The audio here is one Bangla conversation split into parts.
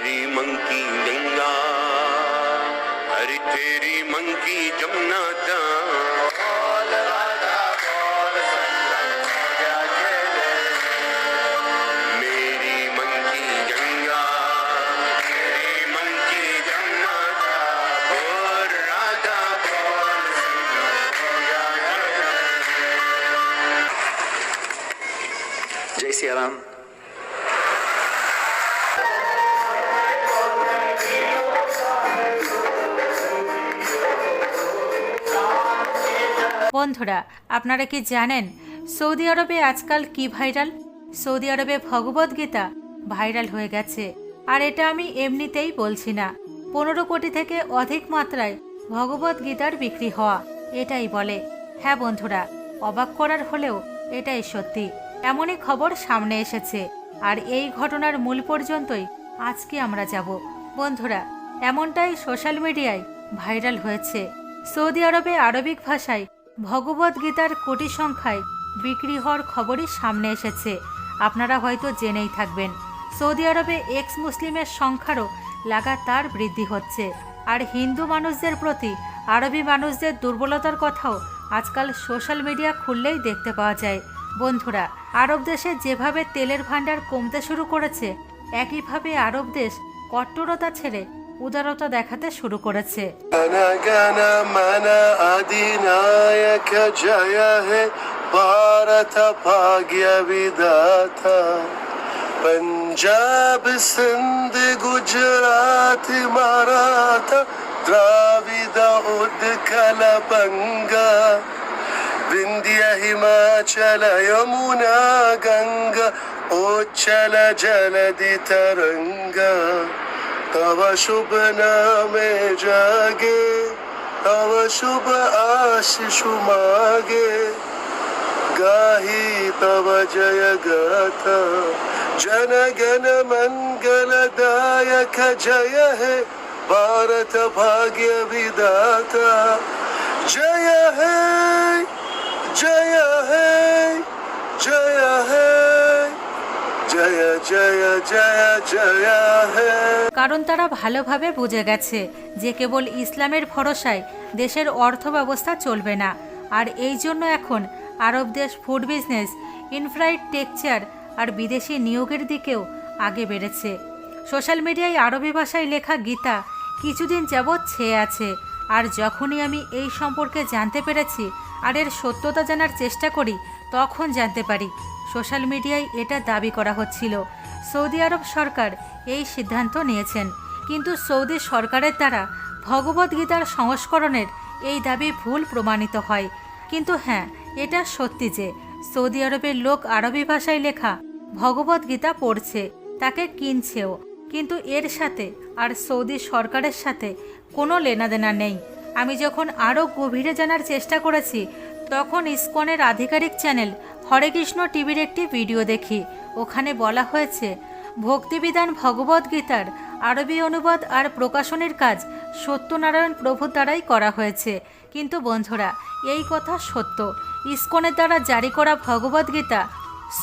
तेरी मंकी गंगा अरे तेरी मंकी जमुना जा मेरी मंकी गंगा तेरी मंकी जमुना जा बोल राजा बोल जय सिया বন্ধুরা, আপনারা কি জানেন সৌদি আরবে আজকাল কি ভাইরাল? সৌদি আরবে ভগবদ্গীতা ভাইরাল হয়ে গেছে। আর এটা আমি এমনিতেই বলছি না। পনেরো কোটি থেকে অধিক মাত্রায় ভগবদ্গীতার বিক্রি হওয়া, এটাই বলে। হ্যাঁ বন্ধুরা, অবাক করার হলেও এটাই সত্যি। এমনই খবর সামনে এসেছে। আর এই ঘটনার মূল পর্যন্তই আজকে আমরা যাব। বন্ধুরা, এমনটাই সোশ্যাল মিডিয়ায় ভাইরাল হয়েছে। সৌদি আরবে আরবিক ভাষায় ভগবদ গীতার কোটি সংখ্যায় বিক্রি হওয়ার খবরই সামনে এসেছে। আপনারা হয়তো জেনেই থাকবেন, সৌদি আরবে এক্স মুসলিমের সংখ্যারও লাগাতার বৃদ্ধি হচ্ছে। আর হিন্দু মানুষদের প্রতি আরবি মানুষদের দুর্বলতার কথাও আজকাল সোশ্যাল মিডিয়া খুললেই দেখতে পাওয়া যায়। বন্ধুরা, আরব দেশে যেভাবে তেলের ভাণ্ডার কমতে শুরু করেছে, একইভাবে আরব দেশ কট্টরতা ছেড়ে উদারতা দেখাতে শুরু করেছে गण गण मन अधिनायक जय हे भारत भाग्य विदाता पंजाब सिंध गुजरात मराठा द्राविड उत्कल बंगा विंध्य हिमाचल यमुना गंगा उच्चल जलधि तरंगा तव शुभ नामे जागे, तव शुभ आशीष मागे। गाही तव जय गाथा, जन गण मंगलदायक जय है, भारत भाग्य विदाता जय है जय है जय है, जय जय जय जय हे। কারণ তারা ভালোভাবে বুঝে গেছে যে কেবল ইসলামের ভরসায় দেশের অর্থ ব্যবস্থা চলবে না। আর এই জন্য এখন আরব দেশ ফুড বিজনেস ইনফ্রাস্ট্রাকচার আর বিদেশি নিয়োগের দিকেও আগে বেড়েছে। সোশ্যাল মিডিয়ায় আরবি ভাষায় লেখা গীতা কিছুদিন যাবৎ ছেয়ে আছে। আর যখনই আমি এই সম্পর্কে জানতে পেরেছি আর এর সত্যতা জানার চেষ্টা করি, তখন জানতে পারি। সোশ্যাল মিডিয়ায় এটা দাবি করা হচ্ছিল, সৌদি আরব সরকার এই সিদ্ধান্ত নিয়েছেন। কিন্তু সৌদি সরকারের দ্বারা ভগবদ্গীতার সংস্করণের এই দাবি ভুল প্রমাণিত হয়। কিন্তু হ্যাঁ এটা সত্যি যে সৌদি আরবের লোক আরবি ভাষায় লেখা ভগবদ্গীতা পড়ছে, তাকে কিনছেও। কিন্তু এর সাথে আর সৌদি সরকারের সাথে কোনো লেনাদেনা নেই। আমি যখন আরও গভীরে জানার চেষ্টা করেছি, তখন ইসকনের আধিকারিক চ্যানেল হরে কৃষ্ণ টিভির একটি ভিডিও দেখি। ওখানে বলা হয়েছে ভক্তিবিধান ভগবদ্গীতার আরবি অনুবাদ আর প্রকাশনের কাজ সত্যনারায়ণ প্রভু দ্বারাই করা হয়েছে। কিন্তু বন্ধুরা, এই কথা সত্য। ইস্কনের দ্বারা জারি করা ভগবদ্গীতা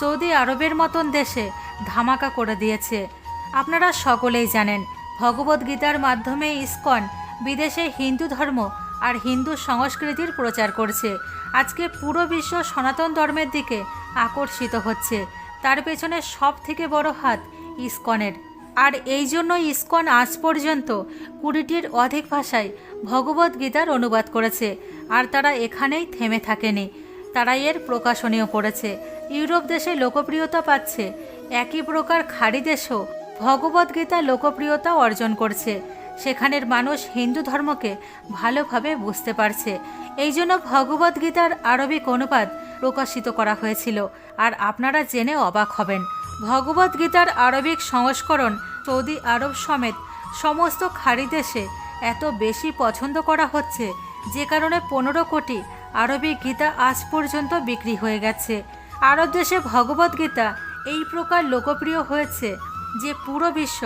সৌদি আরবের মতন দেশে ধামাকা করে দিয়েছে। আপনারা সকলেই জানেন ভগবদ্গীতার মাধ্যমে ইস্কন বিদেশে হিন্দু ধর্ম আর হিন্দু সংস্কৃতির প্রচার করছে। আজকে পুরো বিশ্ব সনাতন ধর্মের দিকে আকর্ষিত হচ্ছে। তার পেছনে সব থেকে বড় হাত ইসকনের। আর এই জন্য ইস্কন আজ পর্যন্ত কুড়িটির অধিক ভাষায় ভগবদ্গীতার অনুবাদ করেছে, আর তারা এখানেই থেমে থাকেনি। তারা এর প্রকাশনীয় করেছে ইউরোপ দেশে লোকপ্রিয়তা পাচ্ছে, একই প্রকার খাড়ি দেশও ভগবদ্গীতা লোকপ্রিয়তা অর্জন করছে। সেখানের মানুষ হিন্দু ধর্মকে ভালোভাবে বুঝতে পারছে। এই জন্য ভগবদ্গীতার আরবিক অনুবাদ প্রকাশিত করা হয়েছিল, আর আপনারা জেনে অবাক হবেন। ভগবদ্গীতার আরবিক সংস্করণ সৌদি আরব সমেত সমস্ত খাড়ি দেশে এত বেশি পছন্দ করা হচ্ছে, যে কারণে পনেরো কোটি আরবি গীতা আজ পর্যন্ত বিক্রি হয়ে গেছে। আরব দেশে ভগবদ্গীতা এই প্রকার লোকপ্রিয় হয়েছে যে পুরো বিশ্ব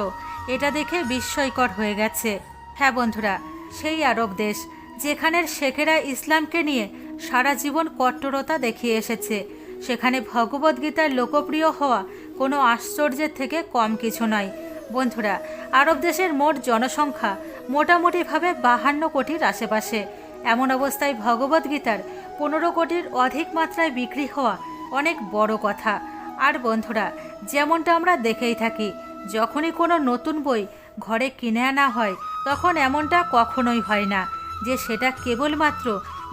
এটা দেখে বিস্ময়কর হয়ে গেছে। হ্যাঁ বন্ধুরা, সেই আরব দেশ যেখানের শেখেরা ইসলামকে নিয়ে সারা জীবন কট্টরতা দেখিয়ে এসেছে, সেখানে ভগবদ্গীতার লোকপ্রিয় হওয়া কোনো আশ্চর্যের থেকে কম কিছু নয়। বন্ধুরা, আরব দেশের মোট জনসংখ্যা মোটামুটিভাবে বাহান্ন কোটির আশেপাশে। এমন অবস্থায় ভগবদ্গীতার পনেরো কোটির অধিক মাত্রায় বিক্রি হওয়া অনেক বড় কথা। আর বন্ধুরা, যেমনটা আমরা দেখেই থাকি, যখনই কোনো নতুন বই ঘরে কিনে আনা হয়, তখন এমনটা কখনোই হয় না যে সেটা কেবলমাত্র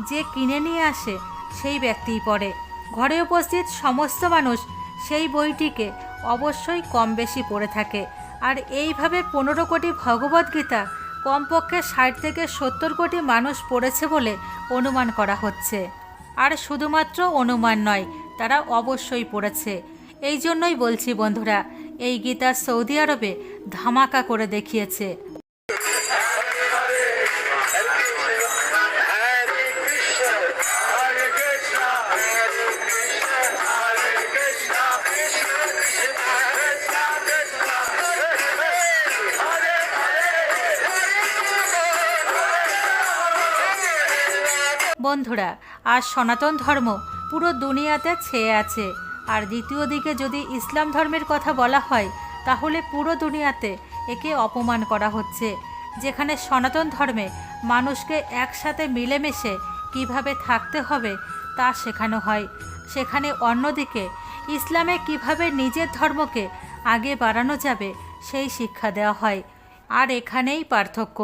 যে কিনে নিয়ে আসে সেই ব্যক্তিই পড়ে। ঘরে উপস্থিত সমস্ত মানুষ সেই বইটিকে অবশ্যই কম বেশি পড়ে থাকে। আর এইভাবে পনেরো কোটি ভগবদ্গীতা কমপক্ষে ষাট থেকে সত্তর কোটি মানুষ পড়েছে বলে অনুমান করা হচ্ছে। আর শুধুমাত্র অনুমান নয়, তারা অবশ্যই পড়েছে। এই জন্যই বলছি বন্ধুরা, এই গীতা সৌদি আরবে ধামাকা করে দেখিয়েছে। বন্ধুরা, আর সনাতন ধর্ম পুরো দুনিয়াতে ছেয়ে আছে। আর দ্বিতীয় দিকে যদি ইসলাম ধর্মের কথা বলা হয়, তাহলে পুরো দুনিয়াতে একে অপমান করা হচ্ছে, যেখানে সনাতন ধর্মে মানুষকে একসাথে মিলেমিশে কীভাবে থাকতে হবে তা শেখানো হয়। সেখানে অন্যদিকে, ইসলামে কীভাবে নিজের ধর্মকে আগে বাড়ানো যাবে সেই শিক্ষা দেওয়া হয়। আর এখানেই পার্থক্য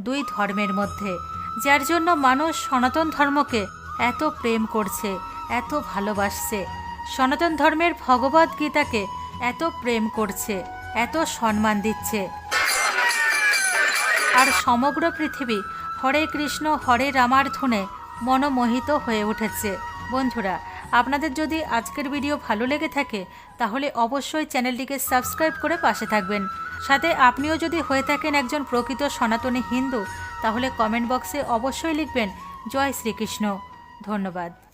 দুই ধর্মের মধ্যে। যার জন্য মানুষ সনাতন ধর্মকে এত প্রেম করছে, এত ভালোবাসছে। সনাতন ধর্মের ভগবদ গীতাকে এত প্রেম করছে, এত সম্মান দিচ্ছে। আর সমগ্র পৃথিবী হরে কৃষ্ণ, হরে রামার ধুনে মনোমোহিত হয়ে উঠেছে। বন্ধুরা, আপনাদের যদি আজকের ভিডিও ভালো লেগে থাকে, তাহলে অবশ্যই চ্যানেলটিকে সাবস্ক্রাইব করে পাশে থাকবেন। সাথে আপনিও যদি হয়ে থাকেন একজন প্রকৃত সনাতনী হিন্দু তাহলে কমেন্ট বক্সে অবশ্যই লিখবেন জয় শ্রীকৃষ্ণ। ধন্যবাদ।